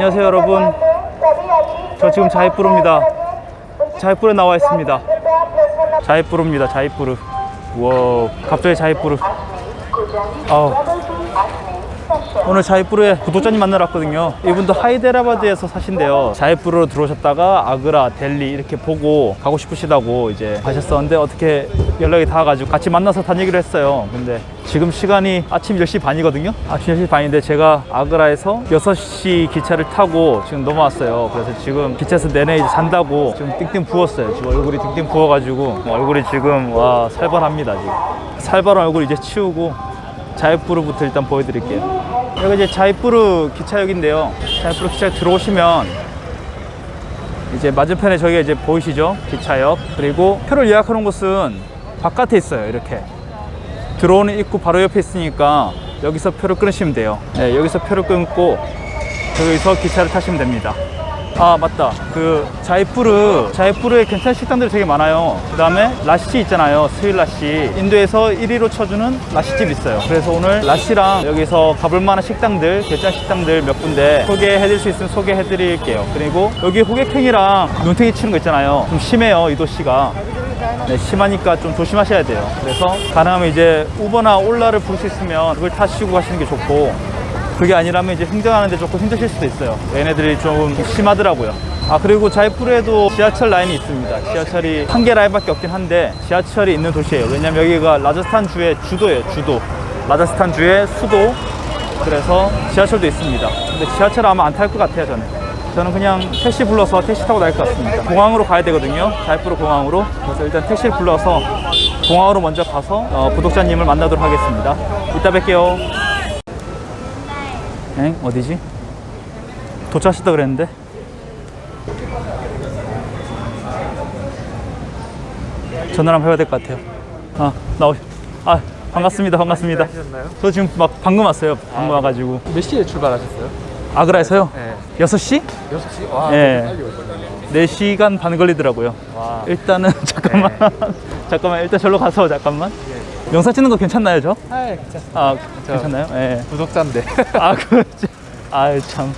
안녕하세요 여러분. 저 지금 자이프루입니다. 자이프루에 나와 있습니다. 자이프루입니다 자이프루. 우와 갑자기 자이프루. 아우 오늘 자이프루에 구독자님 만나러 왔거든요. 이분도 하이데라바드에서 사신대요. 자이프루로 들어오셨다가 아그라, 델리 이렇게 보고 가고 싶으시다고 이제 하셨었는데 어떻게 연락이 닿아가지고 같이 만나서 다니기로 했어요. 근데 지금 시간이 아침 10시 반이거든요? 아침 10시 반인데 제가 아그라에서 6시 기차를 타고 지금 넘어왔어요. 그래서 지금 기차에서 내내 이제 잔다고 지금 띵띵 부었어요. 지금 얼굴이 띵띵 부어가지고 얼굴이 지금 와 살벌합니다 지금. 살벌한 얼굴 이제 치우고 자이프루부터 일단 보여드릴게요. 여기 이제 자이프루 기차역인데요. 자이프루 기차역 들어오시면 이제 맞은편에 저기가 이제 보이시죠? 기차역. 그리고 표를 예약하는 곳은 바깥에 있어요. 이렇게. 들어오는 입구 바로 옆에 있으니까 여기서 표를 끊으시면 돼요. 네, 여기서 표를 끊고 여기서 기차를 타시면 됩니다. 아 맞다. 그 자이푸르 자이푸르에 괜찮은 식당들이 되게 많아요. 그 다음에 라시 있잖아요. 스윗 라시. 인도에서 1위로 쳐주는 라시집 있어요. 그래서 오늘 라시랑 여기서 가볼 만한 식당들 괜찮은 식당들 몇 군데 소개해드릴 수 있으면 소개해드릴게요. 그리고 여기 호객행이랑 눈탱이 치는 거 있잖아요. 좀 심해요 이 도시가. 네, 심하니까 좀 조심하셔야 돼요. 그래서 가능하면 이제 우버나 올라를 부를 수 있으면 그걸 타시고 가시는 게 좋고 그게 아니라면 이제 흥정하는데 조금 힘드실 수도 있어요. 얘네들이 좀 심하더라고요. 아 그리고 자이푸르에도 지하철 라인이 있습니다. 지하철이 한 개 라인밖에 없긴 한데 지하철이 있는 도시예요. 왜냐면 여기가 라자스탄 주의 주도예요. 주도. 라자스탄 주의 수도. 그래서 지하철도 있습니다. 근데 지하철 아마 안 탈 것 같아요. 저는. 저는 그냥 택시 불러서 택시 타고 다닐 것 같습니다. 공항으로 가야 되거든요. 자이푸르 공항으로. 그래서 일단 택시를 불러서 공항으로 먼저 가서 어, 구독자님을 만나도록 하겠습니다. 이따 뵐게요. 엥? 어디지? 도착하셨다 그랬는데? 전화를 한번 해야 될 것 같아요. 아, 나오, 아, 반갑습니다. 반갑습니다. 저 지금 막 방금 왔어요. 방금 와가지고. 몇 시에 출발하셨어요? 아그라에서요? 네. 6시? 6시? 와, 예. 빨리 오셨네요. 4시간 반 걸리더라고요. 와. 일단은, 잠깐만. 잠깐만, 일단 절로 가서 잠깐만. 영상 찍는 거 괜찮나요, 저? 아, 괜찮습니다. 아, 저- 괜찮나요? 예. 구독자인데. 아, 그렇지. 아, 참.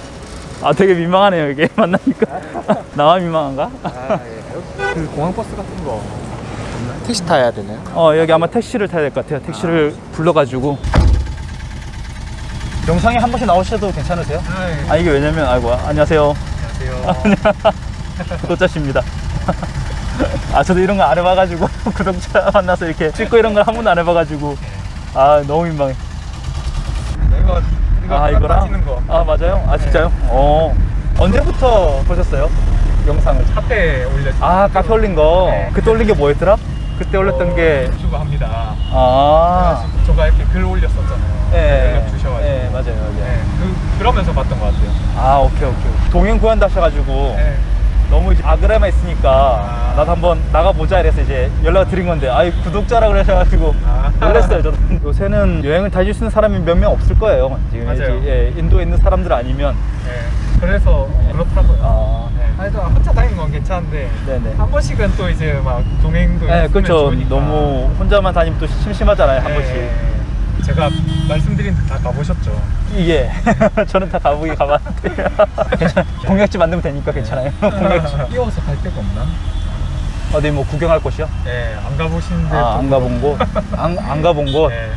아, 되게 민망하네요, 이게. 만나니까. 나만 민망한가? 아, 예. 그 공항버스 같은 거. 택시 타야 되나요? 어, 여기 아마 택시를 타야 될 것 같아요. 택시를 불러가지고. 영상에 한 번씩 나오셔도 괜찮으세요? 아, 예. 아, 이게 왜냐면, 아이고, 안녕하세요. 안녕하세요. 구독자십니다. 아, 저도 이런 거 안 해봐가지고, 구독자 만나서 이렇게 찍고 이런 걸 한 번도 안 해봐가지고, 아, 너무 민망해. 이거, 이거 아, 이거랑? 거. 아, 맞아요? 아, 진짜요? 어. 언제부터 보셨어요? 영상을? 카페에 올렸어요. 아, 카페 올린 거. 네. 그때 올린 게 뭐였더라? 그때 올렸던 게, 유튜브 합니다. 아. 제가 이렇게 글 올렸었잖아요. 예, 연락 주셔가지고. 예, 맞아요, 맞아요. 네, 그, 그러면서 봤던 것 같아요. 아, 오케이, 오케이. 동행 구한다 하셔가지고, 네. 너무 이제 아그라만 있으니까, 아. 나도 한번 나가보자 이래서 이제 연락을 드린 건데, 아이, 구독자라 그러셔가지고, 아. 놀랐어요, 저도. 요새는 여행을 다닐 수 있는 사람이 몇 명 없을 거예요. 지금 맞아요. 이제, 예, 인도에 있는 사람들 아니면. 네. 그래서 그렇더라고요. 아, 네. 아니, 저 혼자 다니는 건 괜찮은데. 네네. 한 번씩은 또 이제 막 동행도 네, 있으면 그렇죠. 좋으니까. 너무 혼자만 다니면 또 심심하잖아요, 한 네. 번씩. 제가 말씀드린 데다 가보셨죠? 이게 저는 다 가보긴 가봤는데 괜찮아 공약지 만들면 되니까 괜찮아요 공약지 끼워서 갈 데가 없나? 어디 뭐 구경할 곳이요? 네, 안 가보시는데. 아, 안 가본 곳? 안, 안 가본 곳? 네.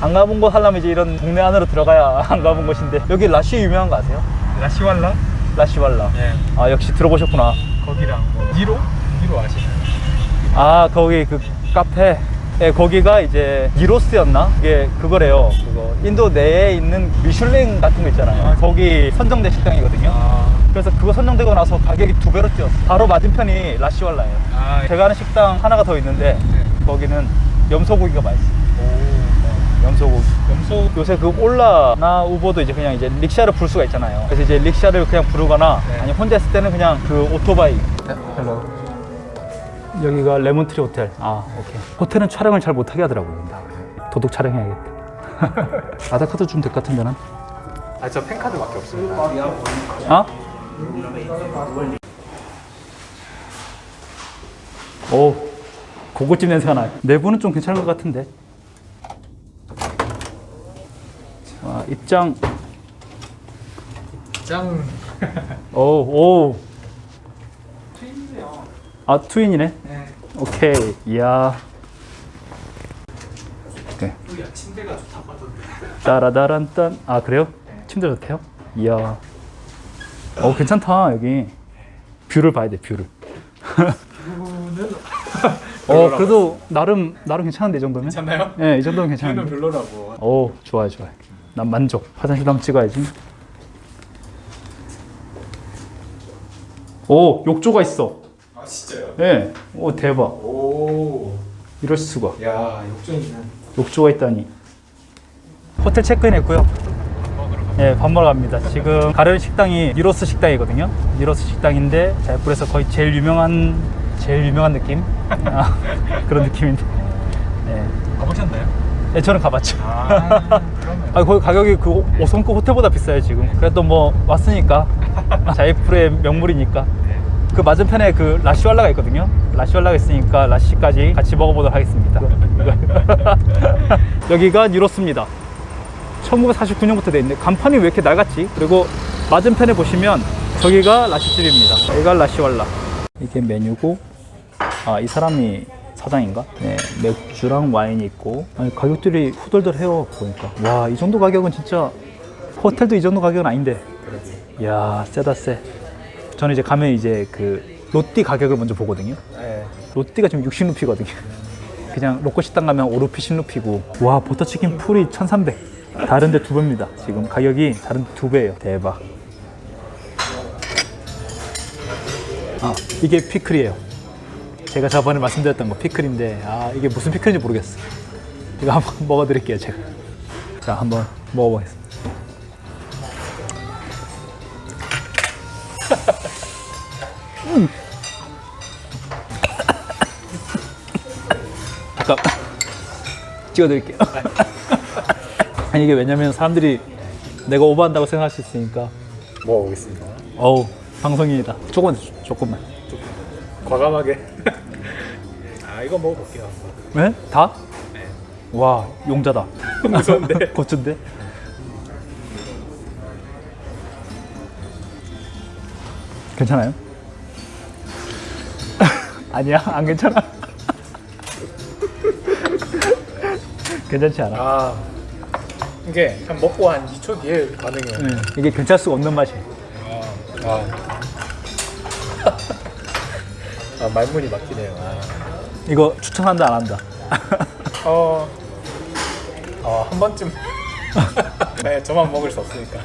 안 가본 곳 하려면 이제 이런 동네 안으로 들어가야 안 가본 곳인데 여기 라시 유명한 거 아세요? 라시왈라? 라시왈라 네. 아 역시 들어보셨구나 거기랑 뭐 니로? 니로 아시나요? 아 거기 그 카페 예, 거기가 이제 니로스였나? 이게 그거래요 그거 인도 내에 있는 미슐랭 같은 거 있잖아요 아, 거기 선정된 식당이거든요 아, 그래서 그거 선정되고 나서 가격이 두 배로 뛰었어. 바로 맞은편이 라시왈라예요. 아 제가 아는 식당 하나가 더 있는데 네. 거기는 염소고기가 맛있어. 오. 염소고기. 염소. 요새 그 올라나 우버도 이제 그냥 이제 릭샤를 부를 수가 있잖아요. 그래서 이제 릭샤를 그냥 부르거나 네. 아니 혼자 있을 때는 그냥 그 오토바이. 헬로. 여기가 레몬트리 호텔. 아 오케이. 호텔은 촬영을 잘 못하게 하더라고요. 도둑 촬영해야겠다. 아다카도 좀될 것 같은데 난. 아, 저 펜카드밖에 없습니다. 아? 오, 고급집 냄새가 나요. 내부는 좀 괜찮은 것 같은데. 와, 입장. 짱. 오, 오. 아, 트윈이네? 네. 오케이. 이야. 네. 여기 침대가 좋다고 하던데. 따라다란딴. 아, 그래요? 침대 좋대요? 이야. 어, 괜찮다, 여기. 뷰를 봐야 돼, 뷰를. 부분은 어, 그래도 나름, 나름 괜찮은데, 이 정도면? 괜찮나요? 네, 이 정도면 저는 괜찮은데. 별로라고. 오, 좋아요, 좋아요. 난 만족. 화장실 한번 찍어야지. 오, 욕조가 있어. 아 진짜요? 예. 오, 대박. 오. 이럴 수가. 야 욕조 있는. 욕조가 있다니. 호텔 체크인했고요. 예, 밥 먹으러 갑니다. 지금 가려는 식당이 니로스 식당이거든요. 니로스 식당인데 자이풀에서 거의 제일 유명한 제일 유명한 느낌 아, 그런 느낌인데. 예. 가보셨나요? 예, 저는 가봤죠. 아 그러면. 아, 거기 가격이 그 5성급 호텔보다 비싸요 지금. 그래도 뭐 왔으니까 자이풀의 명물이니까. 그 맞은편에 그 라시왈라가 있거든요. 라시왈라가 있으니까 라시까지 같이 먹어보도록 하겠습니다. 여기가 뉴로스입니다. 1949년부터 돼 있는데 간판이 왜 이렇게 낡았지? 그리고 맞은편에 보시면 저기가 라시집입니다. 여기가 라시왈라. 이게 메뉴고 아 이 사람이 사장인가? 네 맥주랑 와인이 있고 아니, 가격들이 후덜덜해요 보니까 와 이 정도 가격은 진짜 호텔도 이 정도 가격은 아닌데 이야 세다 세 저는 이제 가면 이제 그 로띠 가격을 먼저 보거든요. 네. 로띠가 지금 60루피거든요. 그냥 로컬 식당 가면 5루피 10루피고. 와 버터치킨 풀이 1300 다른데 두 배입니다. 지금 가격이 다른데 두 배예요. 대박. 아 이게 피클이에요. 제가 저번에 말씀드렸던 거 피클인데 아 이게 무슨 피클인지 모르겠어. 이거 한번 먹어드릴게요 제가. 자 한번 먹어보겠습니다 잠깐 찍어드릴게요. 아니 이게 왜냐면 사람들이 내가 오버한다고 생각할 수 있으니까. 먹어보겠습니다. 어우 방송인이다. 조금만 줘, 조금만. 과감하게. 아 이거 먹어볼게요. 네? 다? 와 용자다. 무서운데? 고추인데? 괜찮아요? 아니야 안 괜찮아. 괜찮지 않아. 아 이게 한 먹고 한 2초 뒤에 반응해요. 네, 이게 괜찮을 수가 없는 맛이. 아. 아 말문이 막히네요. 아. 이거 추천한다 안 한다. 어. 어, 한 번쯤. 네, 저만 먹을 수 없으니까.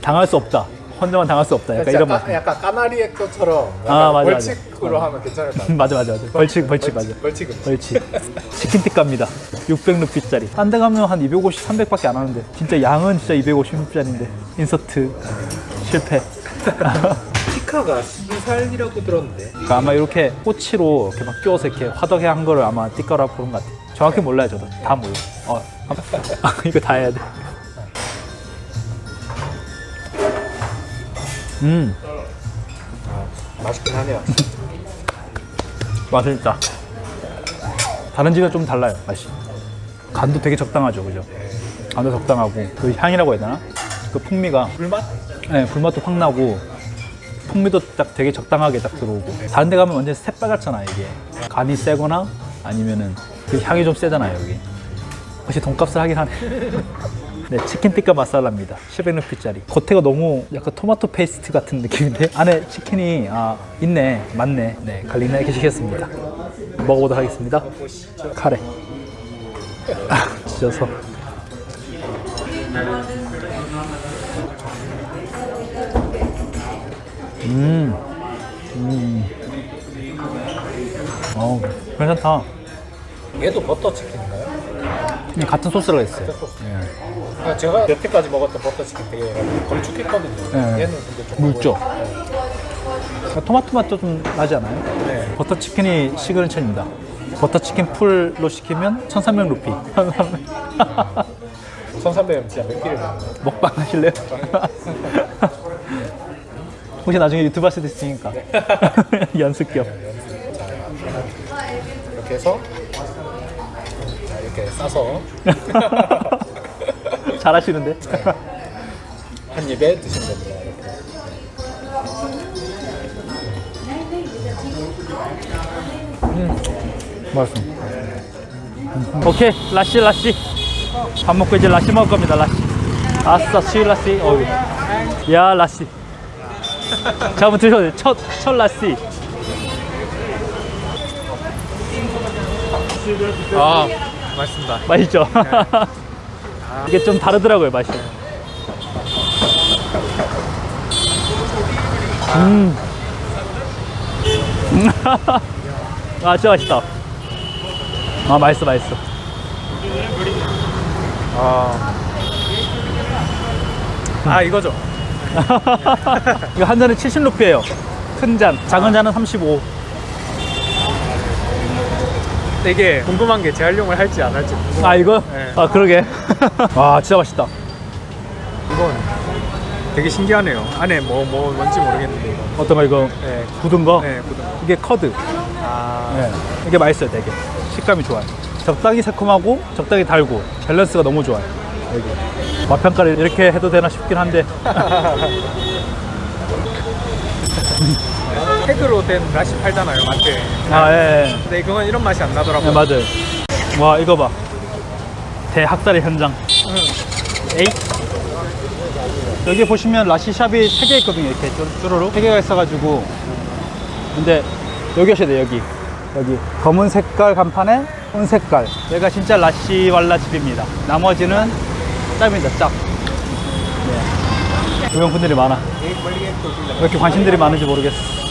당할 수 없다. 혼자만 당할 수 없다. 약간 이런. 까, 약간 까나리의 것처럼 아, 맞아, 벌칙으로 하면 괜찮을 것 같아요. 맞아 맞아 맞아. 벌칙 벌칙 맞아. 벌칙. 벌칙. 치킨 틱갑니다. 600루피짜리. 딴 데 가면 한 250, 300밖에 안 하는데 진짜 양은 진짜 250루피짜리인데 인서트 실패. 피카가 12살이라고 들었는데. 그러니까 아마 이렇게 꼬치로 이렇게 막 끼워서 이렇게 화덕에 한 거를 아마 띠까라 보는 것 같아. 정확히 몰라요 저도. 다 몰라. 어, 아, 이거 다 해야 돼. 음, 맛있긴 하네요. 맛있다. 다른 집은 좀 달라요 맛이. 간도 되게 적당하죠, 그죠? 간도 적당하고 그 향이라고 해야 되나? 그 풍미가 불맛? 네, 불맛도 확 나고 풍미도 딱 되게 적당하게 딱 들어오고 다른 데 가면 완전 새빨갛잖아요 이게 간이 세거나 아니면은 그 향이 좀 세잖아요 여기 역시 돈값을 하긴 하네 네 치킨 띠까 마살라입니다. 700루피짜리. 겉에가 너무 약간 토마토 페이스트 같은 느낌인데 안에 치킨이 아 있네. 맞네. 네 갈리나 이렇게 시켰습니다. 먹어보도록 하겠습니다. 카레. 아, 찢어서. 음, 음. 어, 괜찮다. 얘도 버터 치킨인가요? 이 같은 소스가 있어요. 아, 제가 여태까지 먹었던 버터 치킨 되게 걸쭉했거든요. 네. 얘는 근데 좀 묽죠? 토마토 맛도 좀 나지 않아요? 네. 버터 치킨이 시그니처입니다. 버터 치킨 풀로 시키면 1,300 루피. 1300원 진짜 몇 끼를 먹는 거예요? 먹방 하실래요? 혹시 나중에 유튜브 할 수도 있으니까. 연습 겸. 이렇게 해서 자 이렇게 싸서 잘하시는데? 한 입에 드시는 겁니다. 이렇게. 맛있습니다. 오케이, 라시, 라시. 밥 먹고 이제 라시 먹을 겁니다, 라시. 아싸, 수유 라시. 어우. 야, 라시. 자, 한번 드셔보세요. 첫, 첫 라시. 아 맛있습니다. 맛있죠? 이게 좀 다르더라고요, 맛이. 음. 아, 진짜 맛있다. 아, 맛있어, 맛있어. 아, 아 이거죠. 이거 한 잔에 70루피예요. 큰 잔, 작은 잔은 35. 이게 궁금한 게 재활용을 할지 안 할지 궁금해요. 아, 이거? 네. 아, 그러게. 와, 진짜 맛있다. 이건 되게 신기하네요. 안에 뭐, 뭐 뭔지 모르겠는데 이거. 어떤 거 이거 네, 굳은 거? 네, 구독. 이게 커드. 아, 네. 이게 맛있어요, 되게. 식감이 좋아요. 적당히 새콤하고 적당히 달고 밸런스가 너무 좋아요. 여기. 맛평가를 이렇게 해도 되나 싶긴 한데 팩으로 된 라시 팔잖아요, 마트에. 아, 예, 예. 근데 이건 이런 맛이 안 네, 나더라고요. 맞아요. 와, 이거 봐. 대학살의 현장. 에이. 여기 보시면 라시샵이 3개 있거든요. 이렇게 쭈- 쭈루룩. 3개가 있어가지고. 근데 여기 오셔야 돼요, 여기. 여기. 검은 색깔 간판에 은 색깔. 여기가 진짜 라시왈라 집입니다. 나머지는 짭입니다, 짭. 네. 조용분들이 많아. 왜 이렇게 관심들이 많은지 모르겠어.